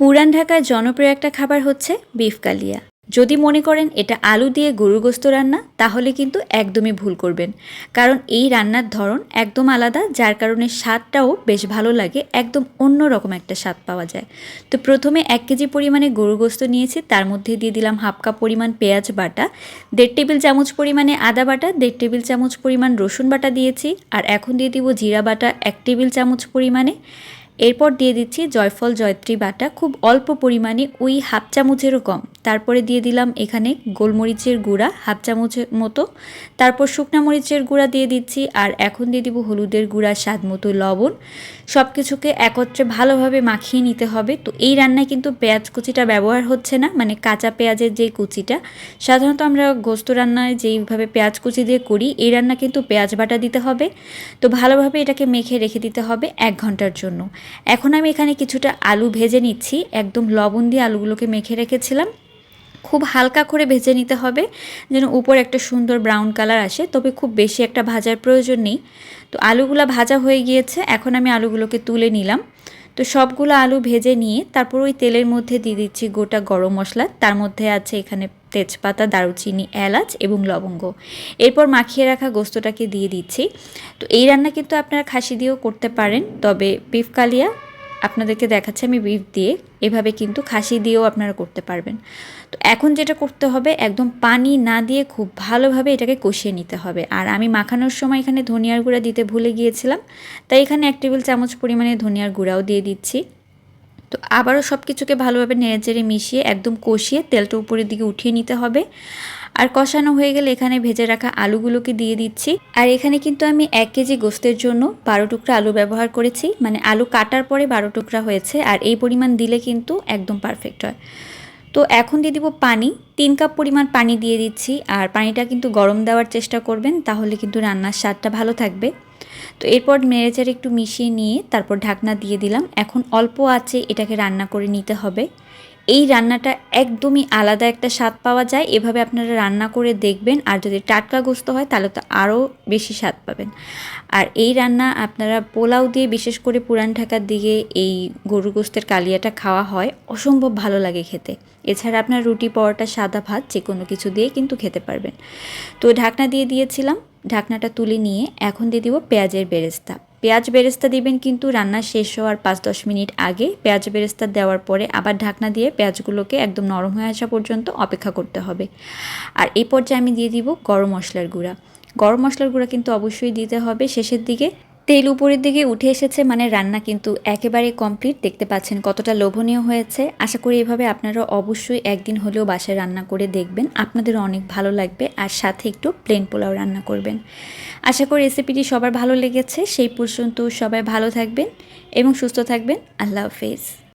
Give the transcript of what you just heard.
পুরান ঢাকার জনপ্রিয় একটা খাবার হচ্ছে বিফ কালিয়া। যদি মনে করেন এটা আলু দিয়ে গরুর গোস্ত রান্না, তাহলে কিন্তু একদমই ভুল করবেন। কারণ এই রান্নার ধরন একদম আলাদা, যার কারণে স্বাদটাও বেশ ভালো লাগে, একদম অন্য রকম একটা স্বাদ পাওয়া যায়। তো প্রথমে এক কেজি পরিমাণে গরুর গোস্ত নিয়েছি, তার মধ্যে দিয়ে দিলাম হাফ কাপ পরিমাণ পেঁয়াজ বাটা, দেড় টেবিল চামচ পরিমাণে আদা বাটা, দেড় টেবিল চামচ পরিমাণ রসুন বাটা দিয়েছি, আর এখন দিয়ে দিব জিরা বাটা, এক টেবিল চামচ পরিমাণে এরপর দিয়ে দিচ্ছি জয়ফল জয়ত্রী বাটা। খুব অল্প পরিমাণে ওই হাফ চামচেরও কম। তারপরে দিয়ে দিলাম এখানে গোলমরিচের গুঁড়া, হাফ চামচের মতো। তারপর শুকনা মরিচের গুঁড়া দিয়ে দিচ্ছি আর এখন দিয়ে দিব হলুদের গুঁড়া, স্বাদ মতো লবণ। সব কিছুকে একত্রে ভালোভাবে মাখিয়ে নিতে হবে। তো এই রান্নায় কিন্তু পেঁয়াজ কুচিটা ব্যবহার হচ্ছে না মানে কাঁচা পেঁয়াজের যে কুচিটা, সাধারণত আমরা গোস্ত রান্নায় যেইভাবে পেঁয়াজ কুচি দিয়ে করি, এই রান্না কিন্তু পেঁয়াজ বাটা দিতে হবে। তো ভালোভাবে এটাকে মেখে রেখে দিতে হবে এক ঘণ্টার জন্য। এখন আমি এখানে কিছুটা আলু ভেজে নিচ্ছি, একদম লবণ দিয়ে আলুগুলোকে মেখে রেখেছিলাম। খুব হালকা করে ভেজে নিতে হবে, যেন উপর একটা সুন্দর ব্রাউন কালার আসে। তবে খুব বেশি একটা ভাজার প্রয়োজন নেই। তো আলুগুলো ভাজা হয়ে গিয়েছে, এখন আমি আলুগুলোকে তুলে নিলাম। তো সবগুলো আলু ভেজে নিয়ে তারপর ওই তেলের মধ্যে দিয়ে দিচ্ছি গোটা গরম মশলা। তার মধ্যে আছে এখানে তেজপাতা, দারুচিনি, এলাচ এবং লবঙ্গ। এরপর মাখিয়ে রাখা গোস্তটাকে দিয়ে দিচ্ছি। তো এই রান্না কিন্তু আপনারা খাসি দিয়েও করতে পারেন, তবে বিফ কালিয়া আপনাদেরকে দেখাচ্ছি আমি বিফ দিয়ে। এভাবে কিন্তু খাসি দিয়েও আপনারা করতে পারবেন। তো এখন যেটা করতে হবে, একদম পানি না দিয়ে খুব ভালোভাবে এটাকে কষিয়ে নিতে হবে। আর আমি মাখানোর সময় এখানে ধনিয়ার গুঁড়া দিতে ভুলে গিয়েছিলাম, তাই এখানে এক টেবিল চামচ পরিমাণে ধনিয়ার গুঁড়াও দিয়ে দিচ্ছি। তো আবারও সব কিছুকে ভালোভাবে নেড়েচেড়ে মিশিয়ে একদম কষিয়ে তেলটা উপরের দিকে উঠিয়ে নিতে হবে। আর কষানো হয়ে গেলে এখানে ভেজে রাখা আলুগুলোকে দিয়ে দিচ্ছি। আর এখানে কিন্তু আমি এক কেজি গোস্তের জন্য বারো টুকরা আলু ব্যবহার করেছি। মানে আলু কাটার পরে বারো টুকরা হয়েছে। আর এই পরিমাণ দিলে কিন্তু একদম পারফেক্ট হয়। তো এখন দিয়ে দিব পানি। তিন কাপ পরিমাণ পানি দিয়ে দিচ্ছি আর পানিটা কিন্তু গরম দেওয়ার চেষ্টা করবেন, তাহলে কিন্তু রান্নার স্বাদটা ভালো থাকবে। তো এরপর নেড়েচেড়ে একটু মিশিয়ে নিয়ে তারপর ঢাকনা দিয়ে দিলাম। এখন অল্প আছে এটাকে রান্না করে নিতে হবে। এই রান্নাটা একদমই আলাদা একটা স্বাদ পাওয়া যায়। এভাবে আপনারা রান্না করে দেখবেন আর যদি টাটকা গোস্ত হয় তাহলে তো আরও বেশি স্বাদ পাবেন। আর এই রান্না আপনারা পোলাও দিয়ে বিশেষ করে পুরান ঢাকার দিকে এই গরু গোস্তের কালিয়াটা খাওয়া হয়। অসম্ভব ভালো লাগে খেতে। এছাড়া আপনার রুটি, পরোটা, সাদা ভাত যে কোনো কিছু দিয়ে কিন্তু খেতে পারবেন। তো ঢাকনা দিয়ে দিয়েছিলাম। ঢাকনাটা তুলে নিয়ে এখন দিয়ে দিব পেঁয়াজের বেরেস্তা। পেঁয়াজ বেরেস্তা দিবেন কিন্তু রান্না শেষ হওয়ার পাঁচ দশ মিনিট আগে। পেঁয়াজ বেরেস্তা দেওয়ার পরে আবার ঢাকনা দিয়ে পেঁয়াজগুলোকে একদম নরম হয়ে আসা পর্যন্ত অপেক্ষা করতে হবে। আর এই পর্যায়ে আমি দিয়ে দিব গরম মশলার গুঁড়া। গরম মশলার গুঁড়া কিন্তু অবশ্যই দিতে হবে শেষের দিকে। তেল উপরের দিকে উঠে এসেছে মানে রান্না কিন্তু একেবারে কমপ্লিট দেখতে পাচ্ছেন কতটা লোভনীয় হয়েছে। আশা করি এভাবে আপনারা অবশ্যই একদিন হলেও বাসায় রান্না করে দেখবেন। আপনাদের অনেক ভালো লাগবে আর সাথে একটু প্লেন পোলাও রান্না করবেন। আশা করি রেসিপিটি সবার ভালো লেগেছে। সেই পর্যন্ত সবাই ভালো থাকবেন এবং সুস্থ থাকবেন। আল্লাহ হাফেজ।